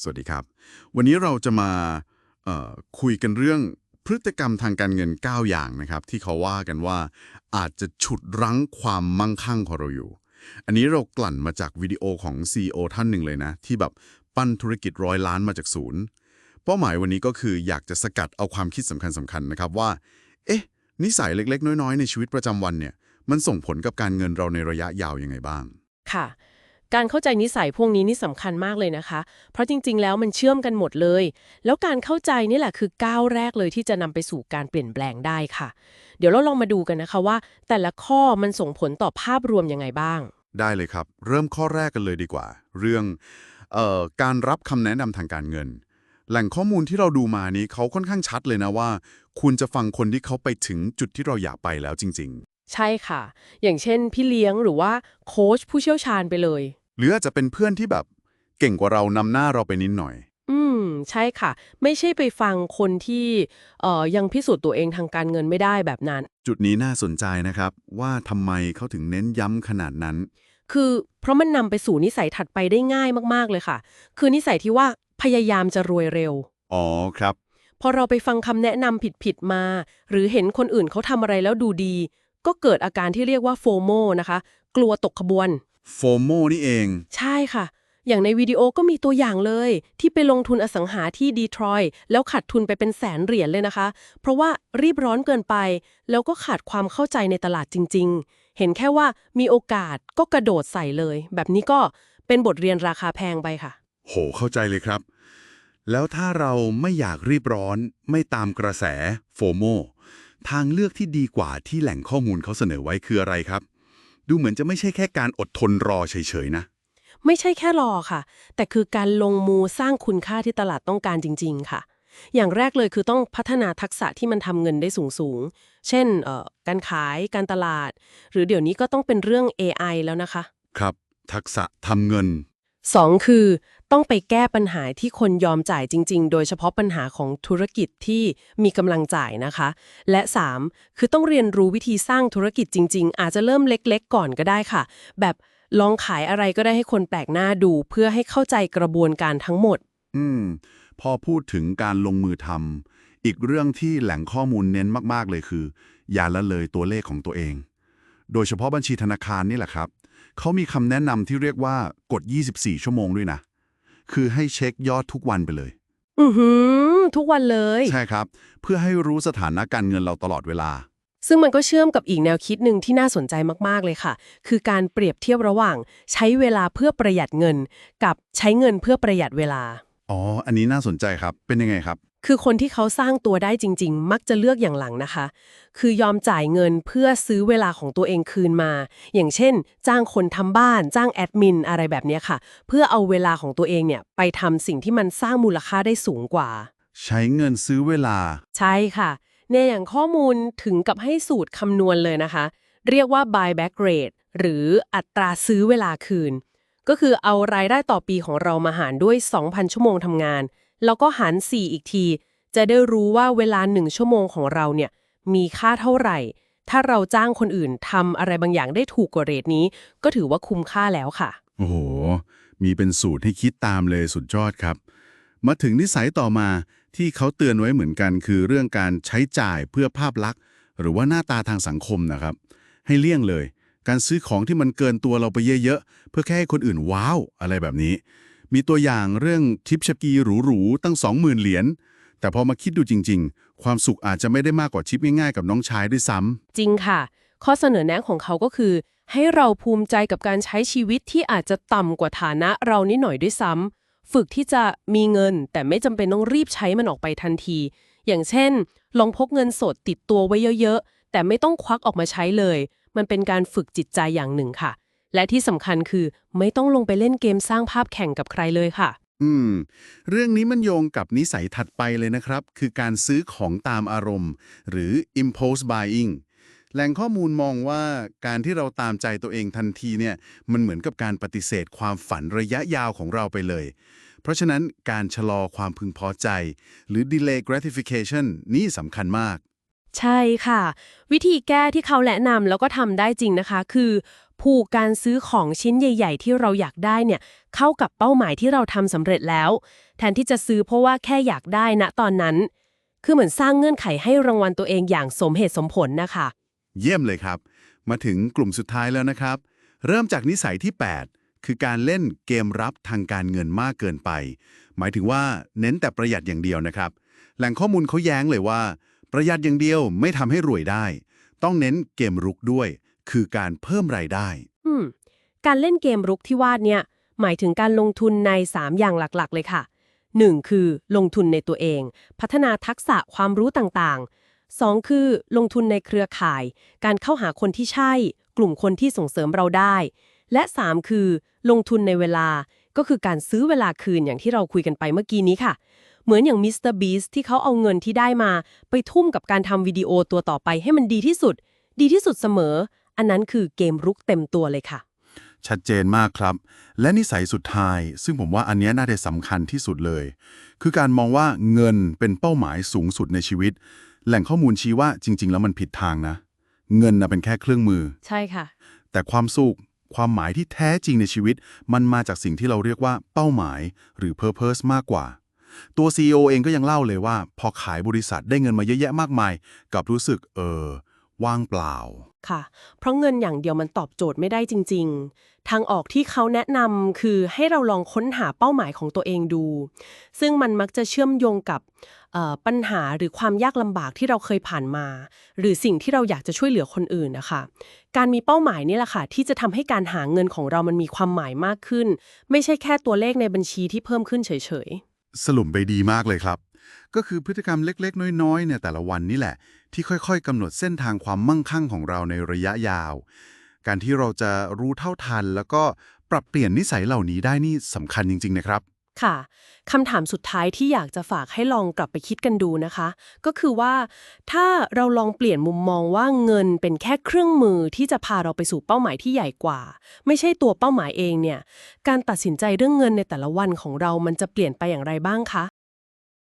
สวัสดีครับ วันนี้เราจะมาคุยกันเรื่องพฤติกรรมทางการเงิน 9 อย่างนะครับ ที่เขาว่ากันว่า อาจจะฉุดรั้งความมั่งคั่งของเราอยู่ อันนี้เรากลั่นมาจากวิดีโอของ CEO ท่านหนึ่งเลยนะ ที่แบบปั้นธุรกิจร้อยล้านมาจากศูนย์เป้าหมายวันนี้ก็คืออยากจะสกัดเอาความคิดสำคัญสำคัญๆนะครับว่า เอ๊ะ นิสัยเล็กๆ น้อยๆ ในชีวิตประจำวันเนี่ย มันส่งผลกับการเงินเราในระยะยาวยังไงบ้าง ค่ะ การเข้าใจนิสัยพวกนี้นี่สำคัญมากเลยนะคะ เพราะจริง ๆ แล้วมันเชื่อมกันหมดเลย แล้วการเข้าใจนี่แหละคือก้าวแรกเลยที่จะนำไปสู่การเปลี่ยนแปลงได้ค่ะ เดี๋ยวเราลองมาดูกันนะคะว่า แต่ละข้อมันส่งผลต่อภาพรวมยังไงบ้าง ได้เลยครับ เริ่มข้อแรกกันเลยดีกว่า เรื่องเอ่อการรับคำแนะนำทางการเงิน แหล่งข้อมูลที่เราดูมานี้เขาค่อนข้างชัดเลยนะว่า คุณจะฟังคนที่เขาไปถึงจุดที่เราอยากไปแล้วจริงใช่ค่ะ อย่างเช่น พี่เลี้ยงหรือว่าโค้ชผู้เชี่ยวชาญไปเลยๆ หรืออาจจะเป็นเพื่อนที่แบบเก่งกว่าเรานำหน้าเราไปนิดหน่อย อืม ใช่ค่ะ ไม่ใช่ไปฟังคนที่เอ่อยังพิสูจน์ตัวเองทางการเงินไม่ได้แบบนั้น จุดนี้น่าสนใจนะครับ ว่าทำไมเขาถึงเน้นย้ำขนาดนั้น คือเพราะมันนำไปสู่นิสัยถัดไปได้ง่ายมากๆเลยค่ะ คือนิสัยที่ว่าพยายามจะรวยเร็ว อ๋อครับ พอเราไปฟังคำแนะนำผิดๆมา หรือเห็นคนอื่นเขาทำอะไรแล้วดูดี ก็เกิดอาการที่เรียกว่าโฟโมนะคะ กลัวตกขบวน โฟโมนี่เอง ใช่ค่ะ อย่างในวิดีโอก็มีตัวอย่างเลย ที่ไปลงทุนอสังหาที่ดีทรอยต์แล้วขาดทุนไปเป็นแสนเหรียญเลยนะคะ เพราะว่ารีบร้อนเกินไป แล้วก็ขาดความเข้าใจในตลาดจริง ๆ เห็นแค่ว่ามีโอกาสก็กระโดดใส่เลย แบบนี้ก็เป็นบทเรียนราคาแพงไปค่ะ โห เข้าใจเลยครับ แล้วถ้าเราไม่อยากรีบร้อน ไม่ตามกระแสโฟโมทางเลือกที่ดีกว่าที่แหล่งข้อมูลเขาเสนอไว้คืออะไรครับ ดูเหมือนจะไม่ใช่แค่การอดทนรอเฉยๆนะ ไม่ใช่แค่รอค่ะ แต่คือการลงมือสร้างคุณค่าที่ตลาดต้องการจริง ๆ ค่ะ อย่างแรกเลยคือต้องพัฒนาทักษะที่มันทำเงินได้สูงๆ เช่นเอ่อการขายการตลาด หรือเดี๋ยวนี้ก็ต้องเป็นเรื่อง AI แล้วนะคะ ครับ ทักษะทำเงินสองคือ ต้องไปแก้ปัญหาที่คนยอมจ่ายจริง ๆ โดยเฉพาะปัญหาของธุรกิจที่มีกำลังจ่ายนะคะ และสามคือต้องเรียนรู้วิธีสร้างธุรกิจจริง ๆ อาจจะเริ่มเล็ก ๆ ก่อนก็ได้ค่ะ แบบลองขายอะไรก็ได้ให้คนแปลกหน้าดู เพื่อให้เข้าใจกระบวนการทั้งหมด อืม พอพูดถึงการลงมือทำอีกเรื่องที่แหล่งข้อมูลเน้นมากๆเลยคือ อย่าละเลยตัวเลขของตัวเอง โดยเฉพาะบัญชีธนาคารนี่แหละครับเขามีคำแนะนำที่เรียกว่ากด 24 ชั่วโมงด้วยนะ คือให้เช็คยอดทุกวันไปเลย อือหือ ทุกวันเลย ใช่ครับ เพื่อให้รู้สถานะการเงินเราตลอดเวลา ซึ่งมันก็เชื่อมกับอีกแนวคิดหนึ่งที่น่าสนใจมากๆเลยค่ะ คือการเปรียบเทียบระหว่าง ใช้เวลาเพื่อประหยัดเงิน กับใช้เงินเพื่อประหยัดเวลา อ๋อ อันนี้น่าสนใจครับ เป็นยังไงครับ คือคนที่เขาสร้างตัวได้จริง ๆ มักจะเลือกอย่างหลังนะคะ คือยอมจ่ายเงินเพื่อซื้อเวลาของตัวเองคืนมา อย่างเช่น จ้างคนทำบ้าน จ้างแอดมินอะไรแบบเนี้ยค่ะ เพื่อเอาเวลาของตัวเองเนี่ยไปทำสิ่งที่มันสร้างมูลค่าได้สูงกว่า ใช้เงินซื้อเวลา ใช่ค่ะเนี่ยอย่างข้อมูลถึงกับให้สูตรคำนวณเลยนะคะ เรียกว่า buyback rate หรืออัตราซื้อเวลาคืน ก็คือเอารายได้ต่อปีของเรามาหารด้วย 2,000 ชั่วโมงทำงาน แล้วก็หาร 4 อีกที จะได้รู้ว่าเวลา1ชั่วโมงของเราเนี่ยมีค่าเท่าไหร่ ถ้าเราจ้างคนอื่นทำอะไรบางอย่างได้ถูกกว่าเรทนี้ ก็ถือว่าคุ้มค่าแล้วค่ะ โอ้โห มีเป็นสูตรให้คิดตามเลยสุดยอดครับ มาถึงนิสัยต่อมาที่เขาเตือนไว้เหมือนกัน คือเรื่องการใช้จ่ายเพื่อภาพลักษณ์ หรือว่าหน้าตาทางสังคมนะครับ ให้เลี่ยงเลย การซื้อของที่มันเกินตัวเราไปเยอะๆเพื่อแค่ให้คนอื่นว้าวอะไรแบบนี้ มีตัวอย่างเรื่องทิปชกีหรูๆตั้ง 20,000 เหรียญแต่พอมาคิดดูจริง ๆ ความสุขอาจจะไม่ได้มากกว่าชิปง่ายๆกับน้องชายด้วยซ้ำจริงค่ะ ข้อเสนอแนะของเขาก็คือ ให้เราภูมิใจกับการใช้ชีวิตที่อาจจะต่ำกว่าฐานะเรานิดหน่อยด้วยซ้ำฝึกที่จะมีเงิน แต่ไม่จำเป็นต้องรีบใช้มันออกไปทันที อย่างเช่น ลองพกเงินสดติดตัวไว้เยอะๆแต่ไม่ต้องควักออกมาใช้เลย มันเป็นการฝึกจิตใจอย่างหนึ่งค่ะ และที่สำคัญคือไม่ต้องลงไปเล่นเกมสร้างภาพแข่งกับใครเลยค่ะ อืม เรื่องนี้มันโยงกับนิสัยถัดไปเลยนะครับ คือการซื้อของตามอารมณ์ หรือ impulse buying แหล่งข้อมูลมองว่าการที่เราตามใจตัวเองทันทีเนี่ยมันเหมือนกับการปฏิเสธความฝันระยะยาวของเราไปเลย เพราะฉะนั้นการชะลอความพึงพอใจ หรือ delay gratification นี่สำคัญมาก ใช่ค่ะ วิธีแก้ที่เขาแนะนำแล้วก็ทำได้จริงนะคะ คือ ผูกการซื้อของชิ้นใหญ่ ๆ ที่เราอยากได้เนี่ย เข้ากับเป้าหมายที่เราทำสำเร็จแล้ว แทนที่จะซื้อเพราะว่าแค่อยากได้ณตอนนั้น คือเหมือนสร้างเงื่อนไขให้รางวัลตัวเองอย่างสมเหตุสมผลนะคะ เยี่ยมเลยครับ มาถึงกลุ่มสุดท้ายแล้วนะครับ เริ่มจากนิสัยที่ 8 คือการเล่นเกมรับทางการเงินมากเกินไป หมายถึงว่าเน้นแต่ประหยัดอย่างเดียวนะครับ แหล่งข้อมูลเขาแย้งเลยว่า ประหยัดอย่างเดียวไม่ทำให้รวยได้ ต้องเน้นเกมรุกด้วย คือการเพิ่มรายได้ อืม การเล่นเกมรุกที่วาดเนี่ย หมายถึงการลงทุนใน 3 อย่างหลักๆ เลยค่ะ 1. คือลงทุนในตัวเอง พัฒนาทักษะความรู้ต่างๆ 2. คือลงทุนในเครือข่าย การเข้าหาคนที่ใช่ กลุ่มคนที่ส่งเสริมเราได้ และ 3. คือ ลงทุนในเวลา ก็คือการซื้อเวลาคืนอย่างที่เราคุยกันไปเมื่อกี้นี้ค่ะ เหมือนอย่างมิสเตอร์บีสที่เขาเอาเงินที่ได้มา ไปทุ่มกับการทำวิดีโอตัวต่อไปให้มันดีที่สุด ดีที่สุดเสมอ อันนั้นคือเกมรุกเต็มตัวเลยค่ะ ชัดเจนมากครับ และนิสัยสุดท้าย ซึ่งผมว่าอันเนี้ยน่าจะสำคัญที่สุดเลย คือการมองว่าเงินเป็นเป้าหมายสูงสุดในชีวิต แหล่งข้อมูลชี้ว่าจริง ๆ แล้วมันผิดทางนะ เงินนะเป็นแค่เครื่องมือ ใช่ค่ะ แต่ความสุขความหมายที่แท้จริงในชีวิต มันมาจากสิ่งที่เราเรียกว่าเป้าหมาย หรือ purpose มากกว่า ตัว CEO เองก็ยังเล่าเลยว่า พอขายบริษัทได้เงินมาเยอะแยะมากมาย กับรู้สึกเออว่างเปล่า ค่ะ เพราะเงินอย่างเดียวมันตอบโจทย์ไม่ได้จริง ๆ ทางออกที่เขาแนะนำคือให้เราลองค้นหาเป้าหมายของตัวเองดู ซึ่งมันมักจะเชื่อมโยงกับปัญหาหรือความยากลำบากที่เราเคยผ่านมา หรือสิ่งที่เราอยากจะช่วยเหลือคนอื่นนะคะ การมีเป้าหมายนี่แหละค่ะ ที่จะทำให้การหาเงินของเรามันมีความหมายมากขึ้น ไม่ใช่แค่ตัวเลขในบัญชีที่เพิ่มขึ้นเฉยๆ สรุปไปดีมากเลยครับ ก็คือพฤติกรรมเล็กๆ น้อยๆเนี่ยแต่ละวันนี่แหละ ที่ค่อยๆกำหนดเส้นทางความมั่งคั่งของเราในระยะยาว การที่เราจะรู้เท่าทัน แล้วก็ปรับเปลี่ยนนิสัยเหล่านี้ได้นี่สำคัญจริง ๆ นะครับ ค่ะคำถามสุดท้ายที่อยากจะฝากให้ลองกลับไปคิดกันดูนะคะ ก็คือว่าถ้าเราลองเปลี่ยนมุมมองว่าเงินเป็นแค่เครื่องมือที่จะพาเราไปสู่เป้าหมายที่ใหญ่กว่า ไม่ใช่ตัวเป้าหมายเองเนี่ย การตัดสินใจเรื่องเงินในแต่ละวันของเรามันจะเปลี่ยนไปอย่างไรบ้างคะ